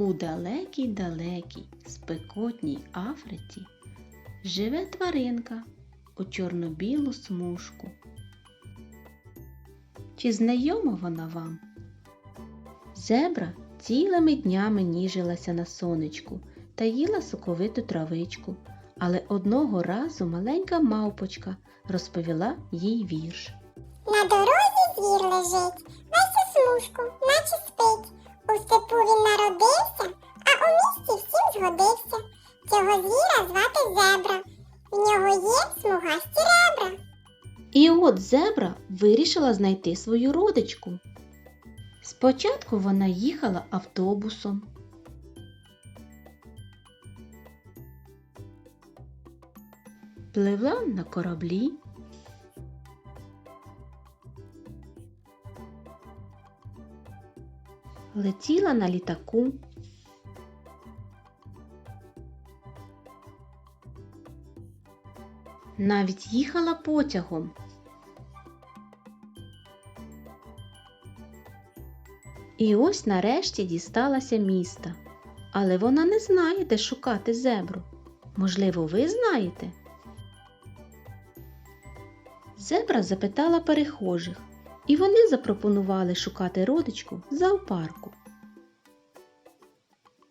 У далекій далекій спекотній Африці живе тваринка у чорно-білу смужку. Чи знайома вона вам? Зебра цілими днями ніжилася на сонечку та їла соковиту травичку, але одного разу маленька мавпочка розповіла їй вірш. На дорозі звір лежить, весь у смужку, наче спить. У степу він народився, а у місті всім згодився. Цього звіра звати зебра. В нього є смугасті ребра. І от зебра вирішила знайти свою родичку. Спочатку вона їхала автобусом. Пливла на кораблі. Летіла на літаку. Навіть їхала потягом. І ось нарешті дісталася міста. Але вона не знає, де шукати зебру. Можливо, ви знаєте? Зебра запитала перехожих, і вони запропонували шукати родичку в зоопарку.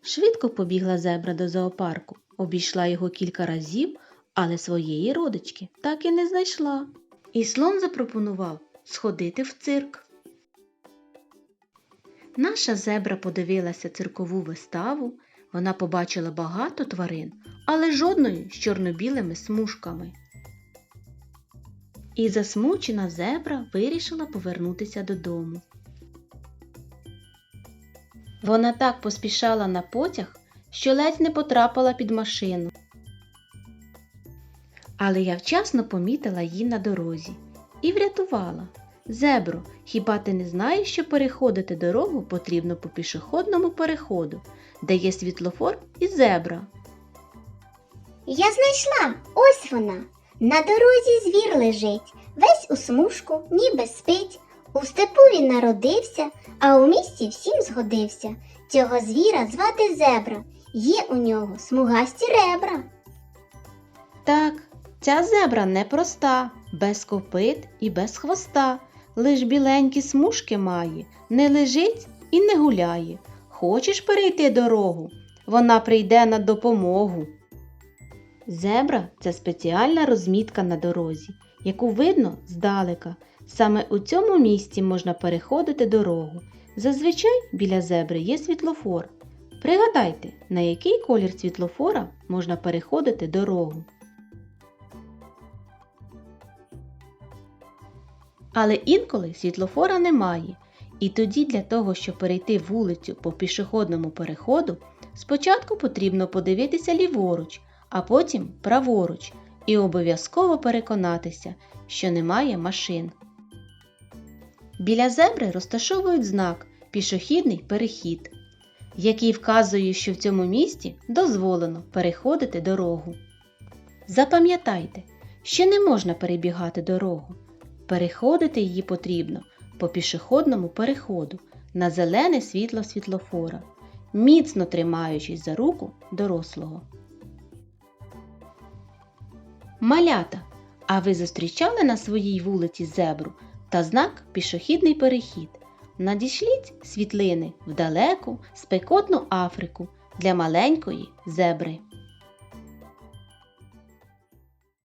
Швидко побігла зебра до зоопарку, обійшла його кілька разів, але своєї родички так і не знайшла. І слон запропонував сходити в цирк. Наша зебра подивилася циркову виставу. Вона побачила багато тварин, але жодної з чорно-білими смужками. І засмучена зебра вирішила повернутися додому. Вона так поспішала на потяг, що ледь не потрапила під машину. Але я вчасно помітила її на дорозі і врятувала. Зебро, хіба ти не знаєш, що переходити дорогу потрібно по пішохідному переходу, де є світлофор і зебра? Я знайшла, ось вона. На дорозі звір лежить, весь у смужку, ніби спить. У степу він народився, а у місті всім згодився. Цього звіра звати зебра. Є у нього смугасті ребра. Так, ця зебра непроста, без копит і без хвоста, лиш біленькі смужки має, не лежить і не гуляє. Хочеш перейти дорогу? Вона прийде на допомогу. Зебра це спеціальна розмітка на дорозі, яку видно здалека. Саме у цьому місці можна переходити дорогу. Зазвичай біля зебри є світлофор. Пригадайте, на який колір світлофора можна переходити дорогу. Але інколи світлофора немає, і тоді для того, щоб перейти вулицю по пішохідному переходу, спочатку потрібно подивитися ліворуч, а потім праворуч і обов'язково переконатися, що немає машин. Біля зебри розташовують знак Пішохідний перехід, який вказує, що в цьому місті дозволено переходити дорогу. Запам'ятайте, що не можна перебігати дорогу. Переходити її потрібно по пішохідному переходу на зелене світло світлофора, міцно тримаючись за руку дорослого. Малята, а ви зустрічали на своїй вулиці зебру та знак пішохідний перехід? Надішліть світлини в далеку спекотну Африку для маленької зебри.